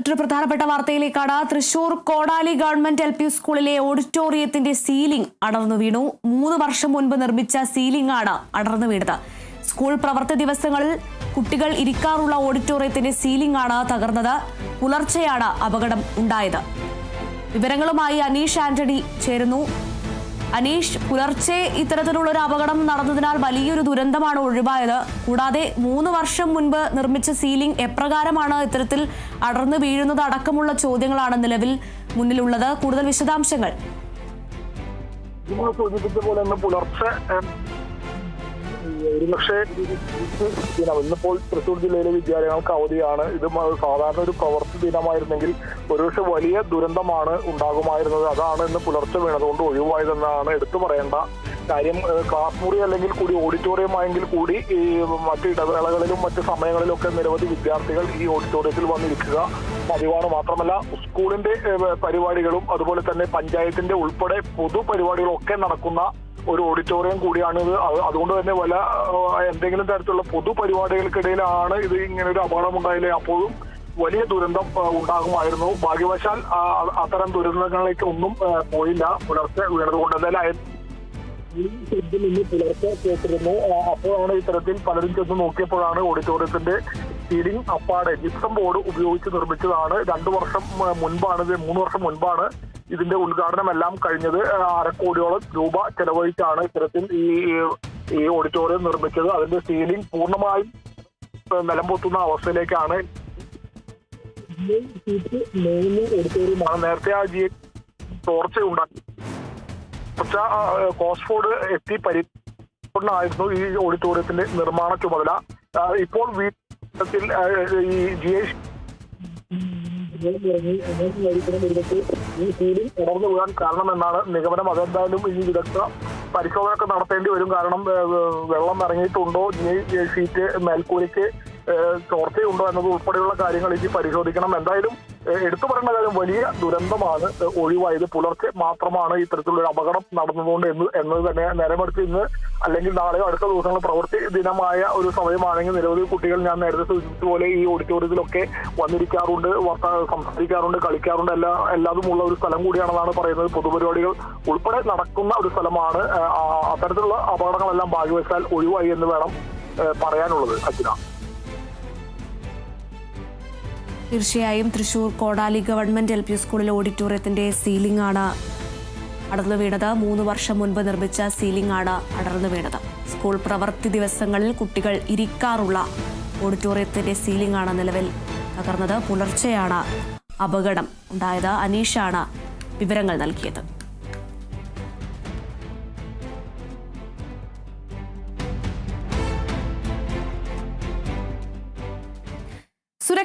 മറ്റൊരു പ്രധാനപ്പെട്ട വാർത്തയിലേക്കാണ്. തൃശൂർ കോടാലി ഗവൺമെന്റ് എൽ പി സ്കൂളിലെ ഓഡിറ്റോറിയത്തിന്റെ സീലിംഗ് അടർന്നു വീണു. മൂന്ന് വർഷം മുൻപ് നിർമ്മിച്ച സീലിംഗ് ആണ് അടർന്നു വീണത്. സ്കൂൾ പ്രവർത്തി ദിവസങ്ങളിൽ കുട്ടികൾ ഇരിക്കാറുള്ള ഓഡിറ്റോറിയത്തിന്റെ സീലിംഗ് ആണ് തകർന്നത്. പുലർച്ചെയാണ് അപകടം ഉണ്ടായത്. വിവരങ്ങളുമായി അനീഷ് ആന്റണി ചേരുന്നു. അനീഷ് പുലർച്ചെ ഇത്തരത്തിലുള്ള ഒരു അപകടം നടന്നതിനാൽ വലിയൊരു ദുരന്തമാണ് ഒഴിവായത്. കൂടാതെ മൂന്ന് വർഷം മുൻപ് നിർമ്മിച്ച സീലിംഗ് എപ്രകാരമാണ് ഇത്തരത്തിൽ അടർന്നു വീഴുന്നത് അടക്കമുള്ള ചോദ്യങ്ങളാണ് നിലവിൽ മുന്നിലുള്ളത്. കൂടുതൽ വിശദാംശങ്ങൾ. സൂചിപ്പിച്ച പോലെ പുലർച്ചെ ഒരുപക്ഷെ ദിനം ഇന്നിപ്പോൾ തൃശ്ശൂർ ജില്ലയിലെ വിദ്യാലയങ്ങൾക്ക് അവധിയാണ്. ഇത് സാധാരണ ഒരു പ്രവൃത്തി ദിനമായിരുന്നെങ്കിൽ ഒരുപക്ഷെ വലിയ ദുരന്തമാണ് ഉണ്ടാകുമായിരുന്നത്. അതാണ് ഇന്ന് പുലർച്ചെ വീണതുകൊണ്ട് ഒഴിവായതെന്നാണ് എടുത്തു പറയേണ്ട കാര്യം. ക്ലാസ് മുറി അല്ലെങ്കിൽ കൂടി ഓഡിറ്റോറിയം ആയെങ്കിൽ കൂടി ഈ മറ്റ് ഇടവേളകളിലും മറ്റ് സമയങ്ങളിലൊക്കെ നിരവധി വിദ്യാർത്ഥികൾ ഈ ഓഡിറ്റോറിയത്തിൽ വന്നിരിക്കുക. പതിവാണ് മാത്രമല്ല സ്കൂളിന്റെ പരിപാടികളും അതുപോലെ തന്നെ പഞ്ചായത്തിന്റെ ഉൾപ്പെടെ പൊതുപരിപാടികളൊക്കെ നടക്കുന്ന ഒരു ഓഡിറ്റോറിയം കൂടിയാണ് ഇത്. അതുകൊണ്ട് തന്നെ വല്ല എന്തെങ്കിലും തരത്തിലുള്ള പൊതുപരിപാടികൾക്കിടയിലാണ് ഇത് ഇങ്ങനെ ഒരു അപകടം ഉണ്ടായില്ലേ? അപ്പോഴും വലിയ ദുരന്തം ഉണ്ടാകുമായിരുന്നു. ഭാഗ്യവശാൽ അത്തരം ദുരന്തങ്ങളിലേക്ക് ഒന്നും പോയില്ല. പുലർച്ചെ വീണതുകൊണ്ട് എന്തായാലും ശബ്ദം ഇന്ന് പുലർച്ചെ കേട്ടിരുന്നു. അപ്പോഴാണ് ഇത്തരത്തിൽ പലരും ചെന്ന് നോക്കിയപ്പോഴാണ് ഓഡിറ്റോറിയത്തിന്റെ സീലിംഗ് അപ്പാടെ ജിപ്സം ബോർഡ് ഉപയോഗിച്ച് നിർമ്മിച്ചതാണ്. രണ്ടു വർഷം മുൻപാണ് മൂന്ന് വർഷം മുൻപാണ് ഇതിന്റെ ഉദ്ഘാടനമെല്ലാം കഴിഞ്ഞത് അരക്കോടിയോളം രൂപ ചെലവഴിച്ചാണ് ഇത്തരത്തിൽ ഈ ഈ ഓഡിറ്റോറിയം നിർമ്മിച്ചത്. അതിന്റെ സീലിംഗ് പൂർണമായും നിലംപൊത്തുന്ന അവസ്ഥയിലേക്കാണ്. മൂന്ന് ഓഡിറ്റോറിയമാണ് നേരത്തെ ആ ജി ചോർച്ച ഉണ്ടാക്കി. കുറച്ച കോസ്ഫോർഡ് എത്തി പരിപാടിയായിരുന്നു ഈ ഓഡിറ്റോറിയത്തിന്റെ നിർമ്മാണ ചുമതല. ഇപ്പോൾ വീട്ടിൽ ഈ ജി ഐ ഈ സീലിംഗ് ഉണർന്നു വീഴാൻ കാരണമെന്നാണ് നിഗമനം. അതെന്തായാലും ഈ വിദഗ്ധ പരിശോധന ഒക്കെ നടത്തേണ്ടി വരും. കാരണം വെള്ളം ഇറങ്ങിയിട്ടുണ്ടോ? ഇനി സീറ്റ് മേൽക്കൂരയ്ക്ക് ചോർച്ചയുണ്ടോ എന്നത് ഉൾപ്പെടെയുള്ള കാര്യങ്ങൾ ഇനി പരിശോധിക്കണം. എന്തായാലും എടുത്തു പറയേണ്ട കാര്യം വലിയ ദുരന്തമാണ് ഒഴിവായത്. പുലർച്ചെ മാത്രമാണ് ഇത്തരത്തിലുള്ള അപകടം നടന്നതുകൊണ്ട് എന്ന് എന്നത് തന്നെ നേരമെടുത്ത് ഇന്ന് അല്ലെങ്കിൽ നാളെയോ അടുത്ത ദിവസങ്ങൾ പ്രവൃത്തി ദിനമായ ഒരു സമയമാണെങ്കിൽ നിരവധി കുട്ടികൾ ഞാൻ നേരത്തെ സൂചിപ്പിച്ചതുപോലെ ഈ ഓഡിറ്റോറിയത്തിലൊക്കെ വന്നിരിക്കാറുണ്ട് സംസാരിക്കാറുണ്ട് കളിക്കാറുണ്ട്. എല്ലാ എല്ലാതുമുള്ള ഒരു സ്ഥലം കൂടിയാണെന്നാണ് പറയുന്നത്. പൊതുപരിപാടികൾ ഉൾപ്പെടെ നടക്കുന്ന ഒരു സ്ഥലമാണ് അത്തരത്തിലുള്ള അപകടങ്ങളെല്ലാം ഭാഗ്യവശാൽ ഒഴിവായി എന്ന് വേണം പറയാനുള്ളത് അച്ഛന തീർച്ചയായും തൃശൂർ കോടാലി ഗവൺമെന്റ് എൽ പി സ്കൂളിലെ ഓഡിറ്റോറിയത്തിന്റെ സീലിംഗ് ആണ് അടർന്നു വീണത്. മൂന്ന് വർഷം മുൻപ് നിർമ്മിച്ച സീലിംഗ് ആണ് അടർന്നു വീണത്. സ്കൂൾ പ്രവൃത്തി ദിവസങ്ങളിൽ കുട്ടികൾ ഇരിക്കാറുള്ള ഓഡിറ്റോറിയത്തിന്റെ സീലിംഗ് ആണ് നിലവിൽ തകർന്നത്. പുലർച്ചെയാണ് അപകടം ഉണ്ടായത്. അനീഷാണ് വിവരങ്ങൾ നൽകിയത്.